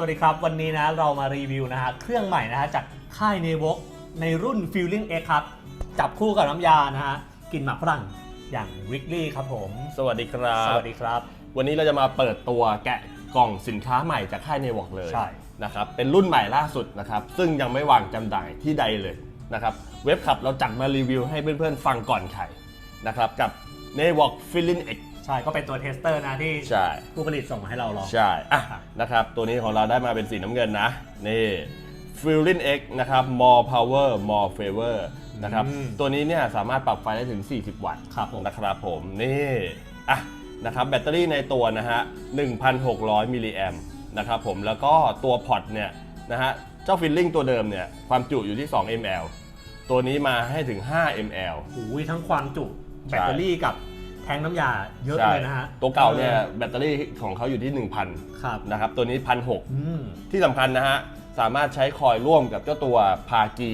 สวัสดีครับ วันนี้นะเรามารีวิวนะฮะเครื่องใหม่นะฮะจากค่ายเนวกในรุ่น Feeling X ครับ จับคู่กับน้ำยานะฮะกลินหมากฝรั่งอย่าง Wrigley ครับผมสวัสดีครับสวัสดีครับ วันนี้เราจะมาเปิดตัวแกะกล่องสินค้าใหม่จากค่ายเนวอกเลยใช่ นะครับ เป็นรุ่นใหม่ล่าสุดนะครับ ซึ่งยังไม่วางจำหน่ายที่ใดเลยนะครับ เว็บขับเราจัดมารีวิวให้เพื่อนๆฟังก่อนใครนะครับ กับ n e w o k f i l l i n X ใช่ก็เป็นตัวเทสเตอร์นะที่ใช่ ผู้ผลิตส่งมาให้เราลอง ใช่ อะ นะครับ ตัวนี้ของเราได้มาเป็นสีน้ำเงินนะ นี่ f i l l i n X นะครับ more power more favor นะครับ อืมตัวนี้เนี่ยสามารถปรับไฟได้ถึง 40 วัตต์ครับผม นะครับผม นี่ อะ นะครับ แบตเตอรี่ในตัวนะฮะ 1,600 มิลลิแอมนะครับผม แล้วก็ตัวพอร์ตเนี่ยนะฮะ เจ้าฟิลลิ่งตัวเดิมเนี่ย ความจุอยู่ที่ 2 ml ตัวนี้มาให้ถึง 5 ml โอ้ยทั้งความจุแบตเตอรี่กับแทงน้ำยาเยอะใช่เลยนะฮะ ตัวเก่าเนี่ยแบตเตอรี่ของเขาอยู่ที่ 1,000ครับ นะครับตัวนี้1,600อืมที่สำคัญนะฮะ สามารถใช้คอยร่วมกับเจ้าตัวพากี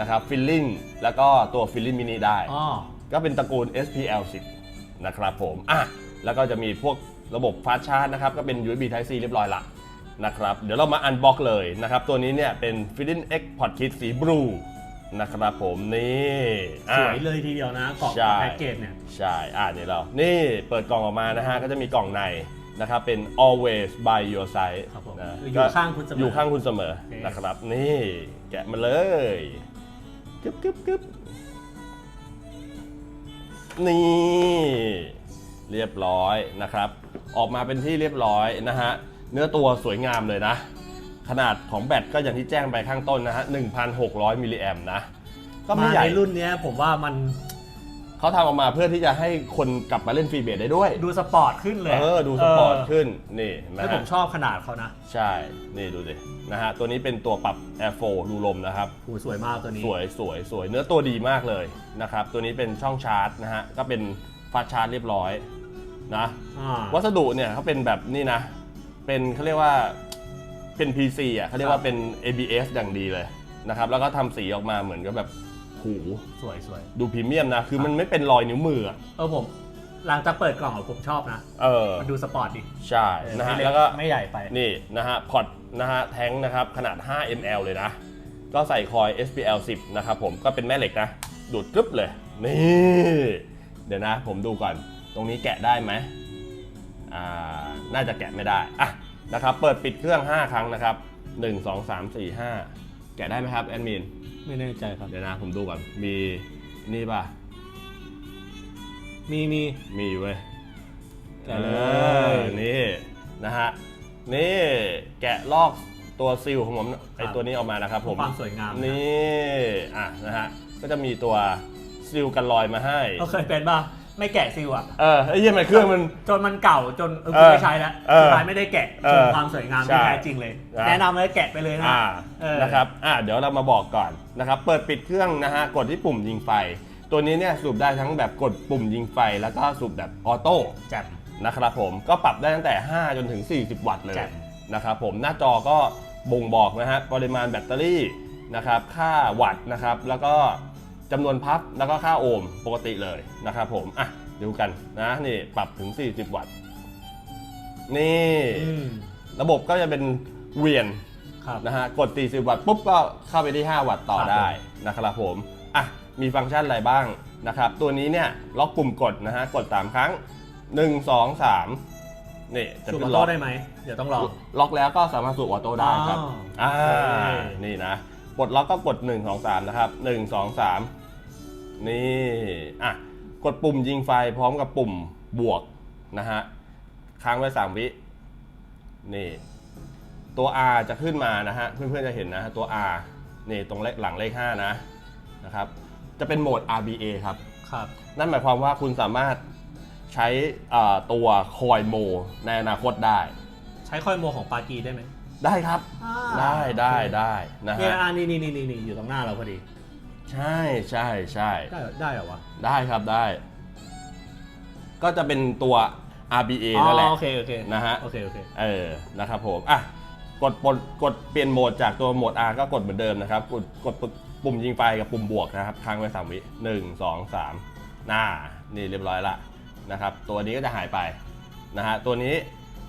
นะครับฟิลลิ่งแล้วก็ตัวฟิลลิ่งมินิได้ อ๋อ ก็เป็นตระกูล SPL 10นะครับผมอะแล้วก็จะมีพวกระบบฟาสต์ชาร์จนะครับ ก็เป็น USB Type C เรียบร้อยละนะครับ เดี๋ยวเรามาอันบ็อกเลยนะครับ ตัวนี้เนี่ยเป็น f i l i n X Pod Kit สีบลู นะครับผมนี่อะสวยเลยทีเดียวนะกล่องใช่ แพ็กเกจเนี่ย ใช่ อะเดี๋ยวเรา นี่เปิดกล่องออกมานะฮะ ก็จะมีกล่องในนะครับ เป็น always by your side ครับผมนะอยู่ข้างคุณเสมอออยู่ข้างคุณเสมอ โอเค นะครับ นี่ แกะมาเลยกึบกึบกึบนี่ เรียบร้อยนะครับ ออกมาเป็นที่เรียบร้อยนะฮะ เนื้อตัวสวยงามเลยนะ ขนาดของแบตก็อย่างที่แจ้งไปข้างต้นนะฮะ 1,600 มิลลิแอมนะ ก็ไม่มาใหญ่ในรุ่นเนี้ยผมว่ามันเขาทำออกมาเพื่อที่จะให้คนกลับมาเล่นฟรีเบสได้ด้วย ดูสปอร์ตขึ้นเลยเออ ดูสปอร์ตขึ้น นี่เห็นไหมแล้วผมฮะชอบขนาดเขานะใช่ นี่ดูดิ นะฮะ ตัวนี้เป็นตัวปรับ Air Flow รูลมนะครับ โหสวยมากตัวนี้ สวยสวยสวยเนื้อตัวดีมากเลยนะครับ ตัวนี้เป็นช่องชาร์จนะฮะ ก็เป็นฟาสต์ชาร์จเรียบร้อยนะ อ่าวัสดุเนี่ยเขาเป็นแบบนี่นะ เป็นเขาเรียกว่า เป็น PC อะเขาเรียกว่าเป็น ABS อย่างดีเลยนะครับ แล้วก็ทำสีออกมาเหมือนกับแบบหูสวยสวยดูพรีเมียมนะ คือมันไม่เป็นรอยนิ้วมืออะเออผม หลังจากเปิดกล่องอะผมชอบนะ เออ มันดูสปอร์ตดิใช่เออนะฮะไม่เล็แล้วก็ ไม่ใหญ่ไป นี่นะฮะพอร์ตนะฮะแท้งนะครับ ขนาด 5 ml เลยนะ ก็ใส่คอย SPL 10 นะครับผมก็เป็นแม่เหล็กนะ ดูดกรึบเลย นี่ เดี๋ยวนะ ผมดูก่อน ตรงนี้แกะได้ไหมอ่า น่าจะแกะไม่ได้ อะ นะครับ เปิดปิดเครื่อง 5 ครั้งนะครับ 1 2 3 4 5 แกะได้ไหมครับแอดมิน ไม่แน่ใจครับ เดี๋ยวนะผมดูก่อน มีนี่ป่ะ มีมี มีอยู่เว้ยแกะเลย ออนี่นะฮะ นี่แกะลอกตัวซิลของผมไอตัวนี้ออกมานะครับผม ความสวยงามนะนี่ อะนะฮะ ก็จะมีตัวซิลกันรอยมาให้ เราเคยเป็นป่ะ ไม่แกะซิลอะเออไอ้เหี้ยมันเครื่องมัน จนมันเก่าจนเออเอกูอไม่ใช้แล้วเออสุดท้ายไม่ได้แกะเอชอมความสวยงามใช่ที่แท้จริงเลย นะ แนะนำเลยแกะไปเลยนะ อ่าเออ นะครับอะเดี๋ยวเรามาบอกก่อนนะครับ เปิดปิดเครื่องนะฮะ กดที่ปุ่มยิงไฟ ตัวนี้เนี่ยสูบได้ทั้งแบบกดปุ่มยิงไฟ แล้วก็สูบแบบออโต้แจ่ม นะครับผม ก็ปรับได้ตั้งแต่ 5 จนถึง 40 วัตต์เลยแจ่มนะครับผม หน้าจอก็บ่งบอกนะฮะ ปริมาณแบตเตอรี่นะครับ ค่าวัตต์นะครับ แล้วก็ จำนวนพับแล้วก็ค่าโอห์มปกติเลยนะครับผม อะดูกันนะนี่ปรับถึง 40 วัตต์ นี่อืมระบบก็จะเป็นเวียนครับนะฮะกด 40 วัตต์ปุ๊บก็เข้าไปที่ 5 วัตต์ต่อครับได้นะครับผม อะมีฟังก์ชันอะไรบ้างนะครับ ตัวนี้เนี่ยล็อกปุ่มกดนะฮะกด 3 ครั้ง 1 2 3นี่จะสูบอเป็อนโต้ล็อกได้ไหมเดี๋ยวต้องลองล็อกแล้วก็สามารถสูบออโต้ได้ครับอ๋ออ่าโอเคนี่นะ ปลดล็อกก็กด 1 2 3 นะครับ 1 2 3 นี่ อะ กดปุ่มยิงไฟพร้อมกับปุ่มบวกนะฮะ ค้างไว้ 3 วิ นี่ ตัว R จะขึ้นมานะฮะ เพื่อนๆจะเห็นนะฮะตัว R นี่ตรงเลขหลังเลข 5 นะ นะครับ จะเป็นโหมด RBA ครับ ครับ นั่นหมายความว่าคุณสามารถใช้อ่าตัวคอยโมในอนาคตได้ ใช้คอยโมของปากีได้ไหม ได้ครับอ่า ได้ได้ได้นะเนี่ยฮะอ่านี่นี่นี่นี่นี่อยู่ตรงหน้าเราพอดี ใช่ใช่ใช่ได้เหรอได้เหรอวะได้ครับได้ ก็จะเป็นตัว RBA นั่นแหละ อ๋อโอเคโอเคนะฮะ โอเคโอเคเออนะครับผมอะกดปลดกดเปลี่ยนโหมดจากตัวโหมด R ก็กดเหมือนเดิมนะครับ กดกดปุ่มยิงไฟกับปุ่มบวกนะครับค้างไว้สามวิหนึ่งสองสามน่านี่เรียบร้อยละนะครับ ตัวนี้ก็จะหายไปนะฮะตัวนี้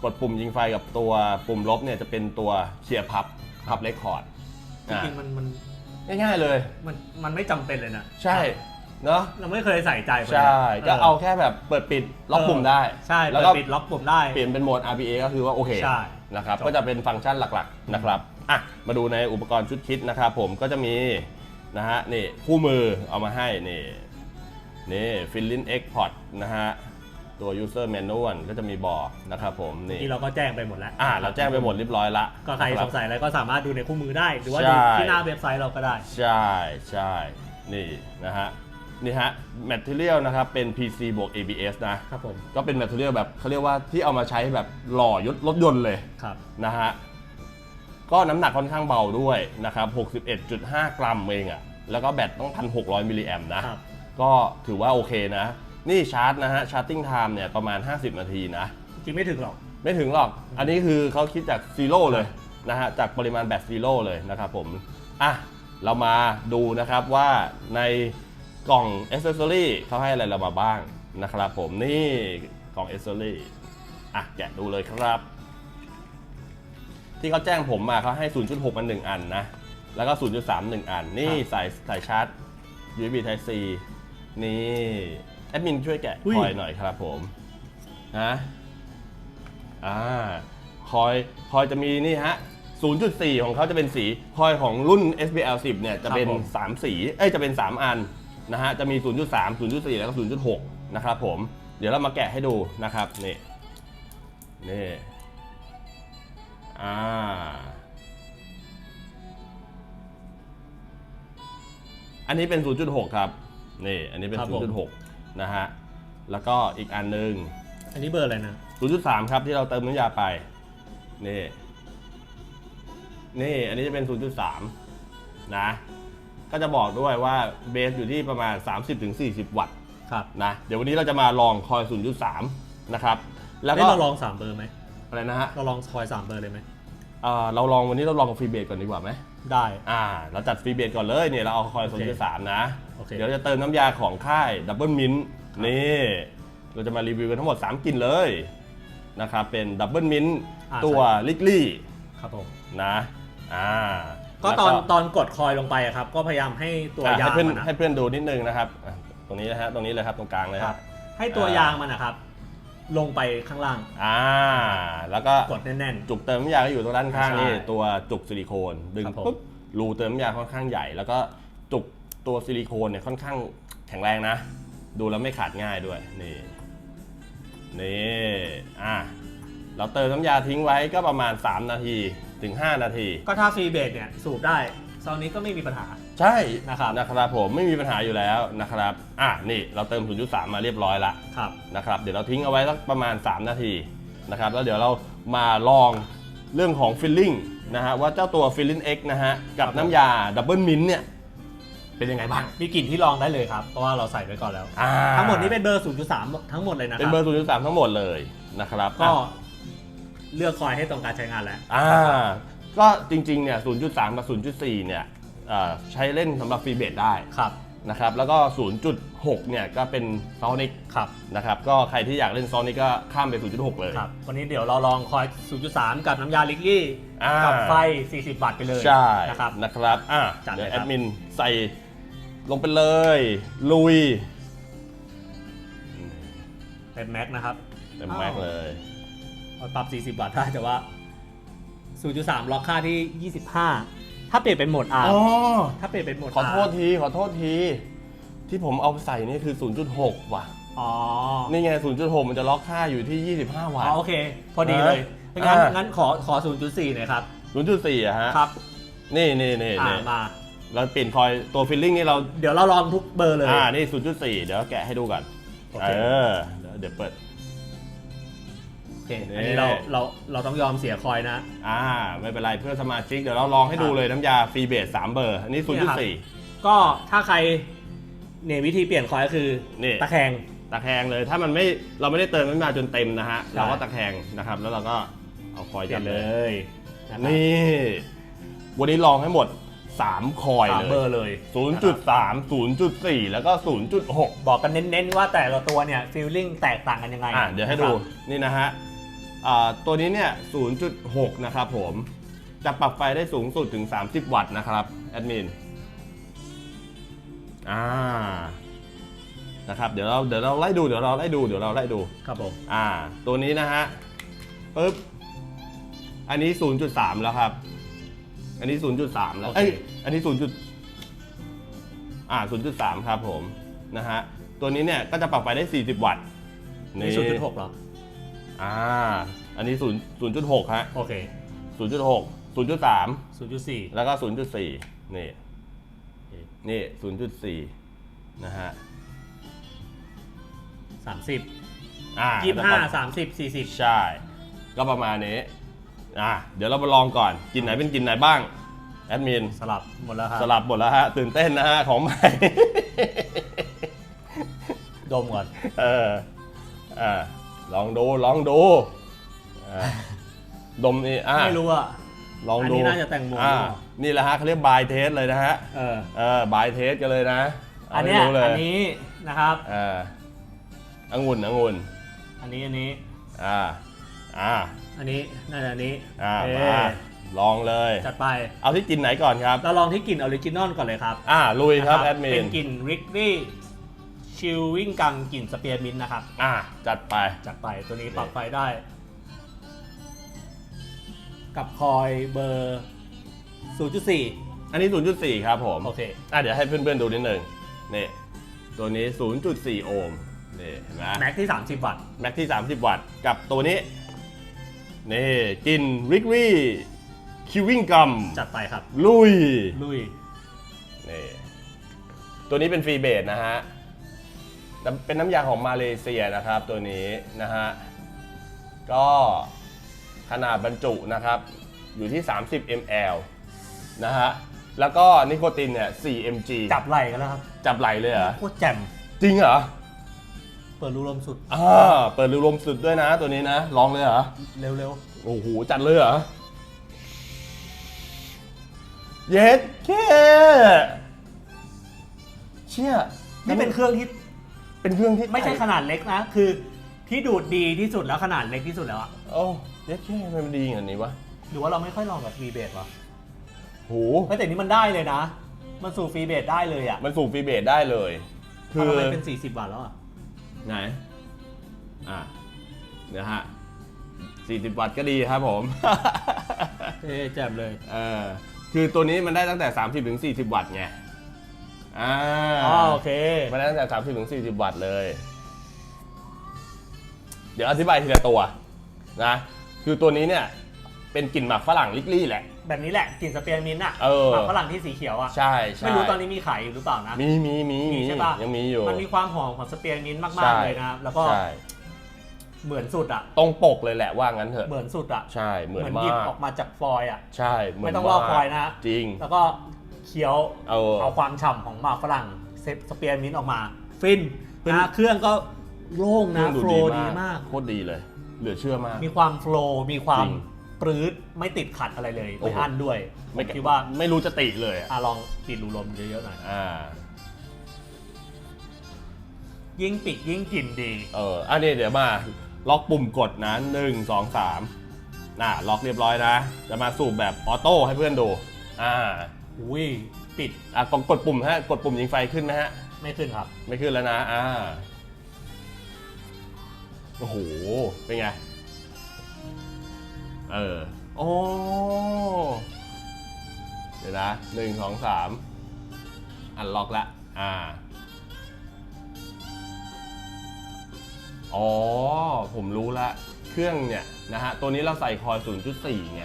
กดปุ่มยิงไฟกับตัวปุ่มลบเนี่ยจะเป็นตัวเคลียร์พับพับเรคคอร์ดจริงๆมันมันง่ายๆเลย มันมันไม่จำเป็นเลยนะใช่เนาะเราไม่เคยใส่ใจไปใช่ก็เอาแค่แบบเปิดปิดล็อกปุ่มได้ใช่แล้แล้ววก็ก็ปิดล็อกปุ่มได้ เปลี่ยนเป็นโหมด RBA ก็คือว่าโอเคใช่นะครับจบ ก็จะเป็นฟังก์ชันหลักๆนะครับอะมาดูในอุปกรณ์ชุดคิดนะครับผมก็จะมีนะฮะนี่คู่มือเอามาให้นี่นี่ฟิลลินเอ็กพอร์ตนะฮะ ตัว user manual ก็จะมีบอกนะครับผมนี่ที่เราก็แจ้งไปหมดแล้วอ่าเราแจ้งไปหมดเรียบร้อยละก็ใครนะสบงสัยอะไรก็สามารถดูในคู่มือได้ หรือว่าใช่ดูที่หน้าเว็บไซต์เราก็ได้ ใช่ใช่นี่นะฮะนี่ฮะ material นะครับ เป็น PC บวก ABS นะครับผมก็เป็น material แบบเขาเรียกว่าที่เอามาใช้แบบหล่อยศรถยนต์เลยครับนะฮะก็น้ำหนักค่อนข้างเบาด้วยนะครับ 61.5 กรัมเองอะแล้วก็แบตต้อง 1,600 มิลลิแอมนะครับก็ถือว่าโอเคนะ นี่ชาร์จนะฮะชาร์จติ้งไทม์เนี่ยประมาณ 50 นาทีนะ จริงไม่ถึงหรอก ไม่ถึงหรอก อันนี้คือเขาคิดจากซีโร่เลยนะฮะจากปริมาณแบตซีโร่เลยนะครับผมอะเรามาดูนะครับว่าในกล่องอ c เซสซอรี่เขาให้อะไรเรามาบ้างนะครับผมนี่กล่องอ c เซสซอรี่อะแกะดูเลยครับ ที่เขาแจ้งผมมาเขาให้ 0.6 มัน 1 อันนะ แล้วก็ 0.3 1 อัน นี่ครับสายสายชาร์จ USB Type C นี่ แอดมินช่วยแกะอุ้ย คอยหน่อยครับผมนะอ่าคอยคอยจะมีนี่ฮะ 0.4 ของเขาจะเป็นสี คอยของรุ่น SBL 10 เนี่ยจะเป็น ครับผม 3 สี เอ้ยจะเป็น 3 อันนะฮะ จะมี 0.3 0.4 แล้วก็ 0.6 นะครับผม เดี๋ยวเรามาแกะให้ดูนะครับ นี่ นี่ อ่า อันนี้เป็น 0.6 ครับ นี่ อันนี้เป็น ครับผม 0.6 นะฮะ แล้วก็อีกอันหนึ่งอันนี้เบอร์อะไรนะ 0.3 ครับที่เราเติมน้ำยาไป นี่ นี่อันนี้จะเป็น 0.3 นะ ก็จะบอกด้วยว่าเบสอยู่ที่ประมาณ 30-40 วัตต์ครับ นะ เดี๋ยววันนี้เราจะมาลองคอย 0.3 นะครับ แล้วเอ้ก็ยเราลองสามเบอร์ไหมอะไรนะฮะ เราลองคอยสามเบอร์เลยไหม เอ่อเราลองวันนี้เราลองกับฟรีเบสก่อนดีกว่าไหม ได้อ่าเราจัดฟรีเบสก่อนเลยเนี่ยเราเอาคอยโอเค0.3นะ โอเค เดี๋ยวเราจะเติมน้ำยาของค่ายดับเบิลมินนี่ เราจะมารีวิวกันทั้งหมด 3กลิ่นเลยนะครับเป็นดับเบิลมินอ่า ตัวใช่ลิกลี่ครับผมนะอ่าก็ตอนตอนกดคอยลงไปอะครับ ก็พยายามให้ตัวอะยางให้เพื่อนมันนะให้เพื่อนดูนิดนึงนะครับอะตรงนี้นะฮะตรงนี้เลยครับตรงกลางเลยคครัรับบให้ตัวอ่ายางมันนะครับ ลงไปข้างล่าง อ่า แล้วก็กดแน่น จุกเติมน้ำยาก็อยู่ตรงด้านข้างใช่นี่ตัวจุกซิลิโคนดึงครับผม ปุ๊บรูเติมน้ำยาค่อนข้างใหญ่ แล้วก็จุกตัวซิลิโคนเนี่ยค่อนข้างแข็งแรงนะ ดูแล้วไม่ขาดง่ายด้วยนี่นี่อะเราเติมน้ำยาทิ้งไว้ก็ประมาณ 3 นาทีถึง 5 นาที ๆ ก็ถ้าฟรีเบสเนี่ยสูบได้ซาวนี้ก็ไม่มีปัญหา ใช่นะครับนะครับผมไม่มีปัญหาอยู่แล้วนะครับอะนี่เราเติม 0.3 มาเรียบร้อยละครับนะครับเดี๋ยวเราทิ้งเอาไว้สักประมาณ 3 นาทีนะครับแล้วเดี๋ยวเรามาลองเรื่องของฟิลลิ่งนะฮะว่าเจ้าตัว f i l l i n X นะฮะกับครับผมน้ำยาดับเบิลมินเนี่ยเป็นยังไงบ้าง มีกลิ่นที่ลองได้เลยครับ เพราะว่าเราใส่ไว้ก่อนแล้วอ่าทั้งหมดนี้เป็นเบอร์ 0.3 ทั้งหมดเลยนะคเป็นรับเบอร์ 0.3 ทั้งหมดเลยนะครับก็อะเลือกคอยให้ตรงการใช้งานแล้วอ่าก็จริงๆเนี่ย 0.3 กับ 0.4 เนี่ยเอ่อ ใช้เล่นสำหรับฟรีเบสได้ครับนะครับแล้วก็ 0.6 เนี่ยก็เป็นซอนิกครับนะครับก็ใครที่อยากเล่นซอนิกก็ข้ามไป 0.6 เลยครับวันนี้เดี๋ยวเราลองคอย 0.3 กับน้ำยาลิกลี่อ่ากับไฟ 40วัตต์ไปเลยใช่นะครับนะครับอะจัดเลยเดี๋ยวคแอรับดมินใส่ลงไปเลย ลุยเป็นแม็กนะครับเต็มแม็กเลยเอาปรับ 40วัตต์ได้แต่ว่า 0.3 ล็อกค่าที่ 25 ถ้าเปลี่ยนเป็นโหมด R อ๋อถ้าเปลี่ยนเป็นโหมด ขอโทษ R ทีขอโทษที ที่ผมเอาใส่นี่คือ 0.6 ว่ะ อ๋อนี่ไง 0.6 มันจะล็อกค่าอยู่ที่ 25 วัอ๋ตอต์ โอเค พอดีเลยอ่างั้นอ่างั้ งั้นขอขอ 0.4หน่อยครับ 0.4อะฮะ ครับนี่นี่นี่อ่านี่มา เราเปลี่ยนคอยตัวฟิลลิ่งนี่เรา เดี๋ยวเราลองทุกเบอร์เลย อ่า นี่ 0.4 เดี๋ยวแกะให้ดูก่อน โอเอเคอเดี๋ยวเดี๋ยวเปิดโอ เคนี่อันนี้เราเราเราต้องยอมเสียคอยนะ อ่าไม่เป็นไรเพื่อนสมาชิกเดี๋ยวเราลองให้ดูเลยน้ำยาฟรีเบส3เบอร์ อันนี้ เนี่ยครับ 0.4 ก็ถ้าใครเนี่ยวิธีเปลี่ยนคอยก็คือนี่ ตะแคง ตะแคงเลยถ้ามันไม่เราไม่ได้เติมน้ำยาจนเต็มนะฮะใช่ เราก็ตะแคงนะครับ แล้วเราก็เอาคอยเปลี่จัยบนเลเลยยนะครับนี่วันนี้ลองให้หมด 3 คอยสามเลเบอยร์เลย0.3 0.4 แล้วก็ 0.6 บอกกันเน้นๆว่าแต่ละตัวเนี่ยฟีลลิ่งแตกต่างกันยังไงอะเดี๋ยวให้ดูนะครับนี่นะฮะอ่า ตัวนี้เนี่ย 0.6 นะครับผม จะปรับไฟได้สูงสุดถึง 30 วัตต์นะครับ แอดมิน อ่า นะครับ เดี๋ยวเรา เดี๋ยวเราไล่ดู เดี๋ยวเราไล่ดู เดี๋ยวเราไล่ดู ครับผม อ่า ตัวนี้นะฮะ ปึ๊บ อันนี้ 0.3 แล้วครับ อันนี้ 0.3 แล้ว เอ้ย อันนี้ 0. จุดอ่า 0.3 ครับผม นะฮะ ตัวนี้เนี่ย ก็จะปรับไฟได้ 40 วัตต์ นี่ ศูนย์จุดหกเหรออ่าอันนี้0 0.6ฮะโอเค0.6 0.3ศูนย์จุดสี่แล้วก็0.4นี่นี่0.4นะฮะสามสิบอ่ายี่สิบห้าสามสิบสี่สิบใช่ ก็ประมาณนี้อ่าเดี๋ยวเรามาลองก่อนกินไหนเป็นกินไหนบ้างแอดมินสลับหมดแล้วครับสลับหมดแล้วฮะตื่นเต้นนะฮะของใหม่ดมก่อน เอออ่า ลองดูลองดูอ่าดมนี่อ่าไม่รู้อะ ลองดูอันนี้น่าจะแตงโมอ่าหรือเปล่า นี่แหละฮะเขาเรียกบายเทสเลยนะฮะเออ เออบายเทสกันเลยนะอันเนี้ยาให้รู้เลยอันนี้นะครับ อ่าองุ่นองุ่นอันนี้อันนี้อ่าอ่าอันนี้น่าจะอันนี้อ่าเมาลองเลย จัดไป เอาที่กินไหนก่อนครับ เราลองที่กลิ่นออริจินอลก่อนเลยครับอ่าลุยครับนะแอดมิเป็นนกลิ่นริกรี่ ชิลวิ่งกังกลิ่นสเปียร์มินต์นะครับ อ่าจัดไป จัดไปตัวนี้ปรับไฟได้ กับคอยเบอร์ 0.4 อันนี้ 0.4 ครับผมโอเค อะเดี๋ยวให้เพื่อนๆดูนิดหนึ่งนี่ตัวนี้ 0.4 โอห์มนี่เห็นไหมแม็กที่ 30 วัตต์ แม็กที่ 30 วัตต์กับตัวนี้ นี่กินริกรี่คิววิ่งกัมจัดไปครับ ลุย ลุย นี่ตัวนี้เป็นฟรีเบสนะฮะ น้ำเป็นน้ำยาของมาเลเซียนะครับตัวนี้นะฮะ ก็ขนาดบรรจุนะครับอยู่ที่ 30 ml นะฮะ แล้วก็นิโคตินเนี่ย 4 mg จับไหล่กันแล้วครับจับไหลเลยเหรอ โคตรแจ่มจริงเหรอเปิดรูลมสุดอ่าเปิดรูลมสุดด้วยนะตัวนี้นะ ลองเลยเหรอ เร็วโอ้โห จัดเลยเหรอ เย็ดเคเชี่ยๆนี่เป็นเครื่องที่ เป็นเครื่องที่ไม่ใช่ขนาดเล็กนะ คือที่ดูดดีที่สุดแล้วขนาดเล็กที่สุดแล้วอะโอ้เย็ดเคทำไมมันดีอย่างนี้วะหรือว่าเราไม่ค่อยลองกับฟรีเบสวะโหเฮ้ยแต่นี้มันได้เลยนะ มันสู่ฟรีเบสได้เลยอะมันสูบฟรีเบสได้เลย คืทำอไมเป็น 40วัตต์แล้วอะไหน อะเดี๋ยวฮะ40 วัตต์ก็ดีครับผม เอ๊ะแจ่มเลย เออคือตัวนี้มันได้ตั้งแต่ 30 ถึง 40 วัตต์ไง อ่าอ๋อโอเค มันได้ตั้งแต่30ถึง40วัตต์เลย เดี๋ยวอธิบายทีละตัวนะ คือตัวนี้เนี่ย เป็นกลิ่นหมักฝรั่งลิกลี่แหละ แบบนี้แหละกลิ่นสเปียร์มินต์อะเออ หมักฝรั่งที่สีเขียวอะใช่ใช่ไม่รู้ตอนนี้มีขายอยู่หรือเปล่านะ มีมีมีมีใช่ปะ ยังมีอยู่ มันมีความหอมของสเปียร์มินต์ใช่มากๆเลยนะครับแล้วก็ใช่เหมือนสุดอะตรงปกเลยแหละว่างั้นเถอะ เหมือนสุดอะใช่เหมือนหมายิบกออกมาจากฟอยล์อะใช่เหมือนไม่ต้องลอกมากฟอยล์นะ จริง แล้วก็ เคี้ยวเอา เอาความฉ่ำของหมากฝรั่งเซฟสเปียร์มินต์ออกมา ฟินเป็นนะเครื่องก็โล่งเครื่นะองดูโฟลดีว์ดีมามากกโคตรดีเลย เหลือเชื่อมาก มีความโฟลว์มีความจริงปรื้ดไม่ติดขัดอะไรเลยโอ้ไม่โห อั้นด้วยไม่ผมคิดว่าไม่รู้จะติเลยอะอะลองปิดรูลมเยอะๆหน่อยอ่า ยิ่งปิดยิ่งกลิ่นดี เอออันนี้เดี๋ยวมา ล็อกปุ่มกดนะหนึ่งสองสามน่ะล็อกเรียบร้อยนะ จะมาสูบแบบออโต้ให้เพื่อนดู อ่า อุ้ยปิดอะกดกดปุ่มฮะกดปุ่มยิงไฟขึ้นไหมฮะ ไม่ขึ้นครับ ไม่ขึ้นแล้วนะอ่าโอ้โห เป็นไง เออ โอ้ เดี๋ยวนะหนึ่งสองสามอันล็อกละ อ่า อ๋อ ผมรู้ละ เครื่องเนี่ยนะฮะ ตัวนี้เราใส่คอย 0.4ไง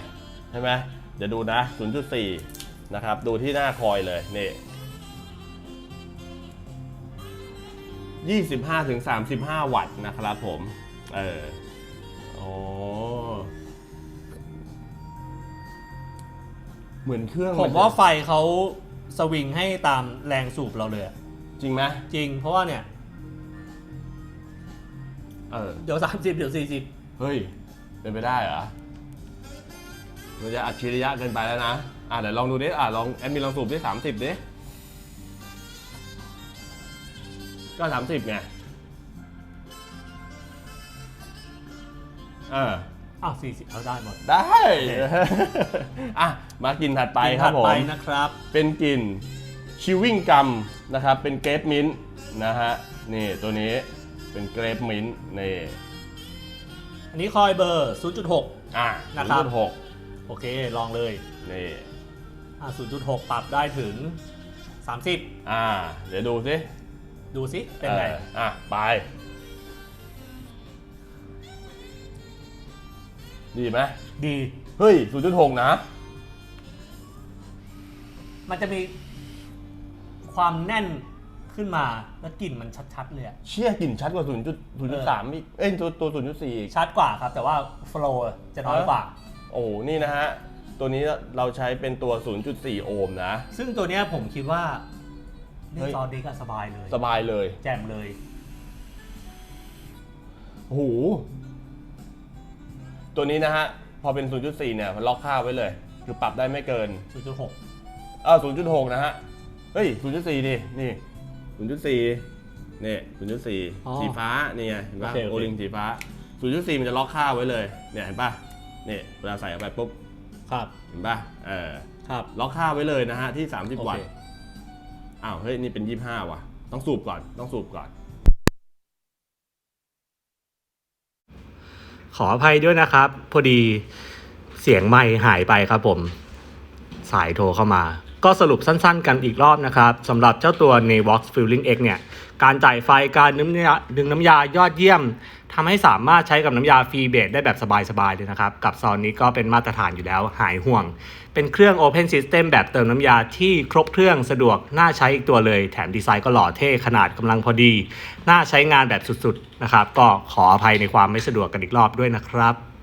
ใช่ไหมเดี๋ยวดูนะ 0.4 นะครับดูที่หน้าคอยเลยนี่ 25ถึง35 วัตต์นะครับผม เออโอ้เหมือนเครื่องผมว่าไฟเขาสวิงให้ตามแรงสูบเราเลยอะจริงไหมจริง เพราะว่าเนี่ย เออ เดี๋ยว 30 เดี๋ยว 40 เฮ้ย เป็นไปได้เหรอ มันจะอัจฉริยะเกินไปแล้วนะ อะเดี๋ยวลองดูดิอะลองแอดมินลองสูบดิสามสิบดิก็สามสิบไงเอออ้าวสี่สิบเอาได้หมด ได้ อะ มากินถัดไปครับผถัดไปมนะครับ เป็นกลิ่นชิววิ่งกัมนะครับ เป็นเกรปมิ้นท์นะฮะ นี่ตัวนี้เป็นเกรปมิ้นท์นี่ อันนี้คอยเบอร์ 0.6 อะนะครับหกโอเค ลองเลย นี่ อ่า0.6 ปรับได้ถึง 30 อ่า เดี๋ยวดูสิดูสิเป็นไง อออะ ไป ดีไหมดี เฮ้ย 0.6 นะ มันจะมีความแน่นขึ้นมาแล้วกลิ่นมันชัดๆเลยอะเชี่ยกลิ่นชัดกว่า 0.0.3อีก เอ้ย ตัวตัว0.4อีก ชัดกว่าครับ แต่ว่าโฟลว์จะน้อยกว่า โอ้นี่นะฮะ ตัวนี้เราใช้เป็นตัว 0.4 โอห์มนะ ซึ่งตัวเนี้ยผมคิดว่าเล่เฮ้นยซอสดิกอะสบายเลย สบายเลยแจมเลย โอ้โหตัวนี้นะฮะ พอเป็น 0.4 เนี่ยมันล็อกค่าไว้เลย คือปรับได้ไม่เกิน 0.6 เออ0.6 นะฮะ เฮ้ย 0.4 ดิ นี่ 0.4 นี่ อ๋อ0.4 สีฟ้า นี่ไง เห็นป่ะโอเคโอเค โอลิงสีฟ้า 0.4 มันจะล็อกค่าไว้เลย เนี่ย เห็นป่ะนี่ เวลาใส่เข้าไปปุ๊บ ครับเห็นป่ะเออครับล็อกค่าไว้เลยนะฮะที่โอ30เควัตต์อ้าวเฮ้ยนี่เป็น 25ว่ะ ต้องสูบก่อนต้องสูบก่อน ขออภัยด้วยนะครับ พอดีเสียงไม่หายไปครับผม สายโทรเข้ามา ก็สรุปสั้นๆ กันอีกรอบนะครับสำหรับเจ้าตัว n a v o x Filling X เนี่ย การจ่ายไฟการดึงน้ำยาดึงน้ำยายอดเยี่ยมทำให้สามารถใช้กับน้ำยาฟรีเบสได้แบบสบายๆเลยนะครับ กับซอนนี้ก็เป็นมาตรฐานอยู่แล้วหายห่วง เป็นเครื่อง Open System แบบเติมน้ำยาที่ครบเครื่องสะดวก น่าใช้อีกตัวเลย แถมดีไซน์ก็หล่อเท่ขนาดกำลังพอดี น่าใช้งานแบบสุดๆนะครับ ก็ขออภัยในความไม่สะดวกกันอีกรอบด้วยนะครับ